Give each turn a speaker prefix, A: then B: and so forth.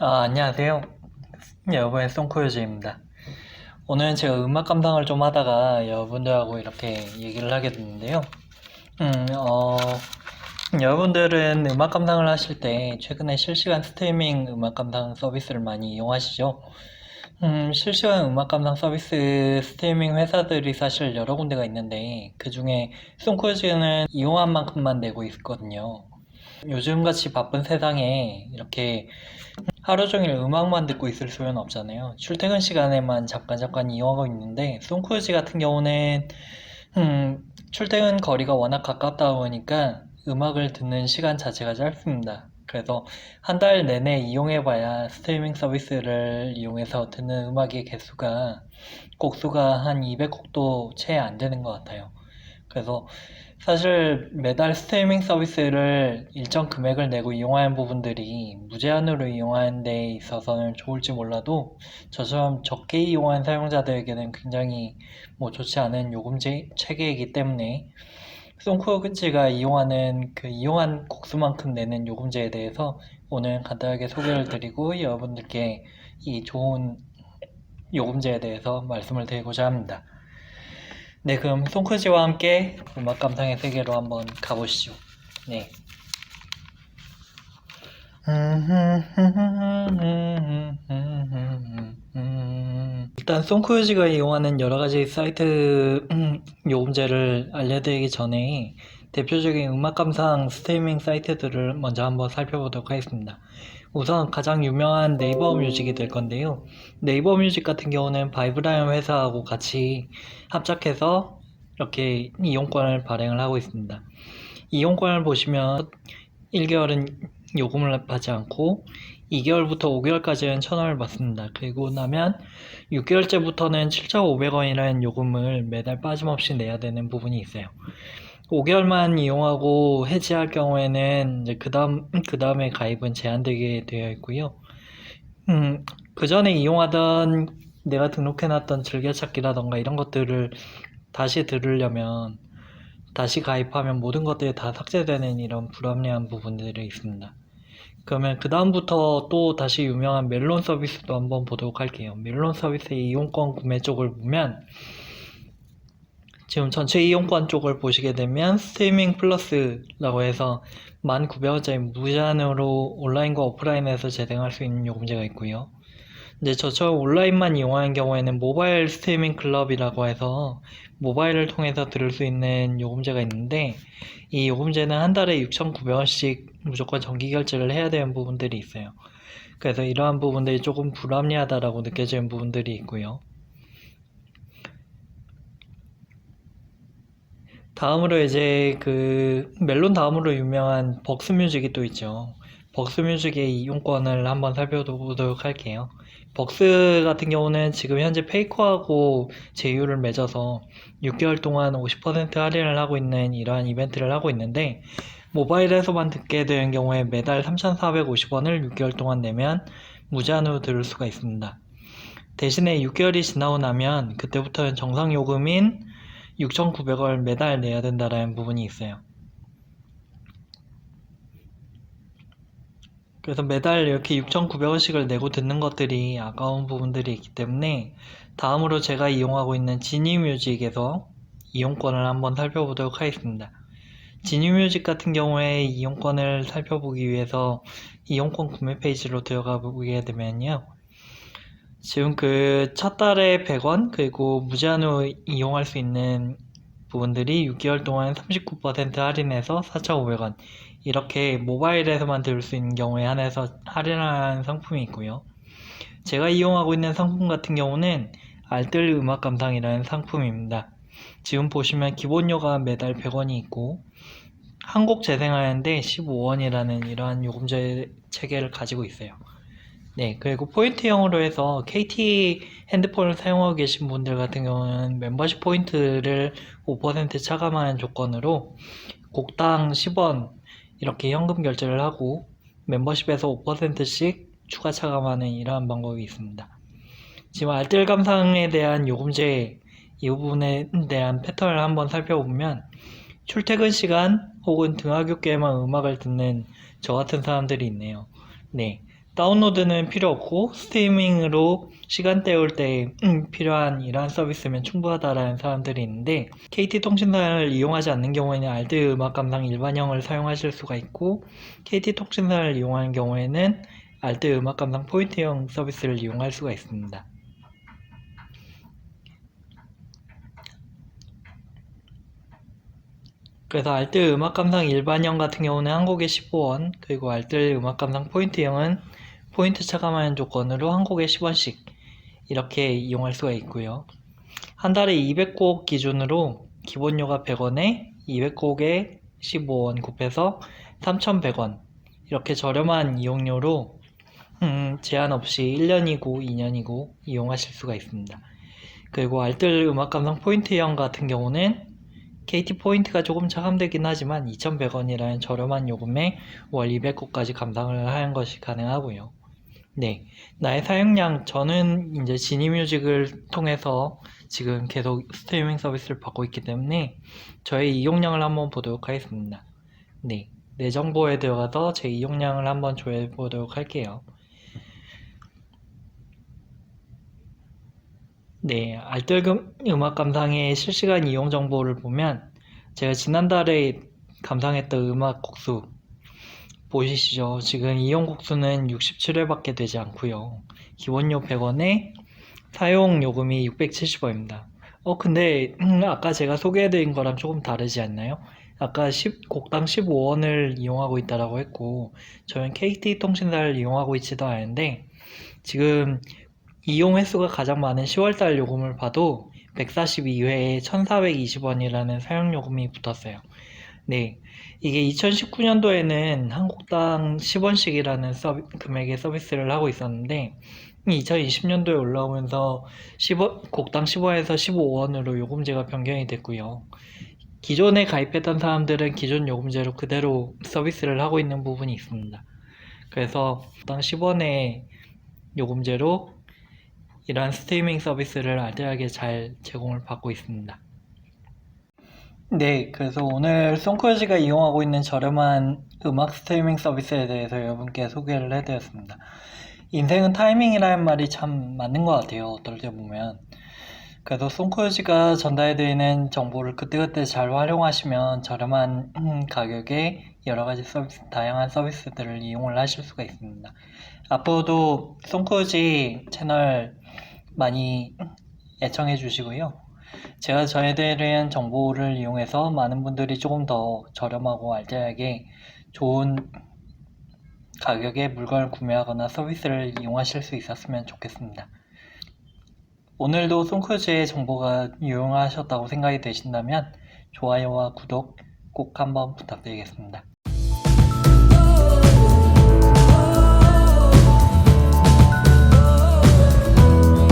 A: 아, 안녕하세요. 여러분의 송코요즈입니다. 오늘은 제가 음악 감상을 좀 하다가 여러분들하고 이렇게 얘기를 하게 됐는데요. 음, 어, 여러분들은 음악 감상을 하실 때 최근에 실시간 스트리밍 음악 감상 서비스를 많이 이용하시죠? 음, 실시간 음악 감상 서비스 스트리밍 회사들이 사실 여러 군데가 있는데 그 중에 송코요즈는 이용한 만큼만 내고 있거든요. 요즘같이 바쁜 세상에 이렇게 하루 종일 음악만 듣고 있을 수는 없잖아요. 출퇴근 시간에만 잠깐 잠깐 이용하고 있는데 송크루즈 같은 경우는 음, 출퇴근 거리가 워낙 가깝다 보니까 음악을 듣는 시간 자체가 짧습니다. 그래서 한 달 내내 이용해봐야 스트리밍 서비스를 이용해서 듣는 음악의 개수가 곡수가 한 200곡도 채 안 되는 것 같아요. 그래서 사실 매달 스트리밍 서비스를 일정 금액을 내고 이용하는 부분들이 무제한으로 이용하는 데 있어서는 좋을지 몰라도 저처럼 적게 이용한 사용자들에게는 굉장히 뭐 좋지 않은 요금 제, 체계이기 때문에 송크루즈가 이용하는 그 이용한 곡수만큼 내는 요금제에 대해서 오늘 간단하게 소개를 드리고 여러분들께 이 좋은 요금제에 대해서 말씀을 드리고자 합니다. 네, 그럼 송크지와 함께 음악 감상의 세계로 한번 가보시죠. 네. 일단 송크루즈가 이용하는 여러 가지 사이트 음, 요금제를 알려드리기 전에 대표적인 음악 감상 스트리밍 사이트들을 먼저 한번 살펴보도록 하겠습니다. 우선 가장 유명한 네이버 뮤직이 될 건데요. 네이버 뮤직 같은 경우는 바이브라이언 회사하고 같이 합작해서 이렇게 이용권을 발행을 하고 있습니다. 이용권을 보시면 1개월은 요금을 받지 않고 2개월부터 5개월까지는 1,000원을 받습니다. 그리고 나면 6개월째부터는 7,500원이라는 요금을 매달 빠짐없이 내야 되는 부분이 있어요. 5개월만 이용하고 해지할 경우에는 이제 그 다음, 그 다음에 가입은 제한되게 되어 있고요. 음, 그 전에 이용하던 내가 등록해놨던 즐겨찾기라던가 이런 것들을 다시 들으려면 다시 가입하면 모든 것들이 다 삭제되는 이런 불합리한 부분들이 있습니다. 그러면 그 다음부터 또 다시 유명한 멜론 서비스도 한번 보도록 할게요. 멜론 서비스의 이용권 구매 쪽을 보면 지금 전체 이용권 쪽을 보시게 되면 스트리밍 플러스라고 해서 1,900원짜리 무제한으로 온라인과 오프라인에서 재생할 수 있는 요금제가 있고요. 이제 저처럼 온라인만 이용하는 경우에는 모바일 스트리밍 클럽이라고 해서 모바일을 통해서 들을 수 있는 요금제가 있는데 이 요금제는 한 달에 6,900원씩 무조건 정기 결제를 해야 되는 부분들이 있어요. 그래서 이러한 부분들이 조금 불합리하다라고 느껴지는 부분들이 있고요. 다음으로 이제 그 멜론 다음으로 유명한 벅스뮤직이 또 있죠. 벅스뮤직의 이용권을 한번 살펴보도록 할게요. 벅스 같은 경우는 지금 현재 페이커하고 제휴를 맺어서 6개월 동안 50% 할인을 하고 있는 이러한 이벤트를 하고 있는데 모바일에서만 듣게 되는 경우에 매달 3,450원을 6개월 동안 내면 무제한으로 들을 수가 있습니다. 대신에 6개월이 지나고 나면 그때부터는 정상 요금인 6,900원 매달 내야 된다라는 부분이 있어요. 그래서 매달 이렇게 6,900원씩을 내고 듣는 것들이 아까운 부분들이 있기 때문에 다음으로 제가 이용하고 있는 지니뮤직에서 이용권을 한번 살펴보도록 하겠습니다. 지니뮤직 같은 경우에 이용권을 살펴보기 위해서 이용권 구매 페이지로 들어가 보게 되면요. 지금 그 첫 달에 100원 그리고 무제한으로 이용할 수 있는 부분들이 6개월 동안 39% 할인해서 4,500원 이렇게 모바일에서만 들을 수 있는 경우에 한해서 할인한 상품이 있고요. 제가 이용하고 있는 상품 같은 경우는 알뜰 음악 감상이라는 상품입니다. 지금 보시면 기본료가 매달 100원이 있고 한 곡 재생하는데 15원이라는 이러한 요금제 체계를 가지고 있어요. 네, 그리고 포인트형으로 해서 KT 핸드폰을 사용하고 계신 분들 같은 경우는 멤버십 포인트를 5% 차감하는 조건으로 곡당 10원 이렇게 현금 결제를 하고 멤버십에서 5%씩 추가 차감하는 이러한 방법이 있습니다. 지금 알뜰 감상에 대한 요금제 이 부분에 대한 패턴을 한번 살펴보면 출퇴근 시간 혹은 등하굣길에만 음악을 듣는 저 같은 사람들이 있네요. 네. 다운로드는 필요 없고 스트리밍으로 시간 때울 때 음, 필요한 이러한 서비스면 충분하다라는 사람들이 있는데 KT 통신사를 이용하지 않는 경우에는 알드 음악 감상 일반형을 사용하실 수가 있고 KT 통신사를 이용하는 경우에는 알드 음악 감상 포인트형 서비스를 이용할 수가 있습니다. 그래서 알뜰 음악 감상 일반형 같은 경우는 한국에 15원, 그리고 알뜰 음악 감상 포인트형은 포인트 차감하는 조건으로 한국에 10원씩 이렇게 이용할 수가 있고요. 한 달에 200곡 기준으로 기본료가 100원에 200곡에 15원 곱해서 3,100원 이렇게 저렴한 이용료로 음, 제한 없이 1년이고 2년이고 이용하실 수가 있습니다. 그리고 알뜰 음악 감상 포인트형 같은 경우는 KT 포인트가 조금 차감되긴 하지만 2,100원이라는 저렴한 요금에 월 200곡까지 감상을 하는 것이 가능하고요. 네. 나의 사용량, 저는 이제 지니뮤직을 통해서 지금 계속 스트리밍 서비스를 받고 있기 때문에 저의 이용량을 한번 보도록 하겠습니다. 네. 내 정보에 들어가서 제 이용량을 한번 조회해 보도록 할게요. 네, 알뜰금 음악 감상의 실시간 이용 정보를 보면 제가 지난달에 감상했던 음악 곡수 보이시죠? 지금 이용 곡수는 67회밖에 되지 않고요. 기본료 100원에 사용 요금이 670원입니다. 어, 근데 음, 아까 제가 소개해드린 거랑 조금 다르지 않나요? 아까 10, 곡당 15원을 이용하고 있다라고 했고 저는 KT 통신사를 이용하고 있지도 않은데 지금 이용 횟수가 가장 많은 10월달 요금을 봐도 142회에 1420원이라는 사용 요금이 붙었어요. 네. 이게 2019년도에는 한 곡당 10원씩이라는 서비, 금액의 서비스를 하고 있었는데 2020년도에 올라오면서 10원, 곡당 10원에서 15원으로 요금제가 변경이 됐고요. 기존에 가입했던 사람들은 기존 요금제로 그대로 서비스를 하고 있는 부분이 있습니다. 그래서 곡당 10원의 요금제로 이러한 스트리밍 서비스를 알뜰하게 잘 제공을 받고 있습니다. 네, 그래서 오늘 송크루즈가 이용하고 있는 저렴한 음악 스트리밍 서비스에 대해서 여러분께 소개를 해드렸습니다. 인생은 타이밍이라는 말이 참 맞는 것 같아요. 어떨 때 보면. 그래서 송크루즈가 전달해드리는 정보를 그때그때 잘 활용하시면 저렴한 음, 가격에 여러 가지 서비스, 다양한 서비스들을 이용을 하실 수가 있습니다. 앞으로도 송크루즈 채널 많이 애청해 주시고요. 제가 전해드리는 정보를 이용해서 많은 분들이 조금 더 저렴하고 알뜰하게 좋은 가격에 물건을 구매하거나 서비스를 이용하실 수 있었으면 좋겠습니다. 오늘도 송크루즈의 정보가 유용하셨다고 생각이 되신다면 좋아요와 구독 꼭 한번 부탁드리겠습니다.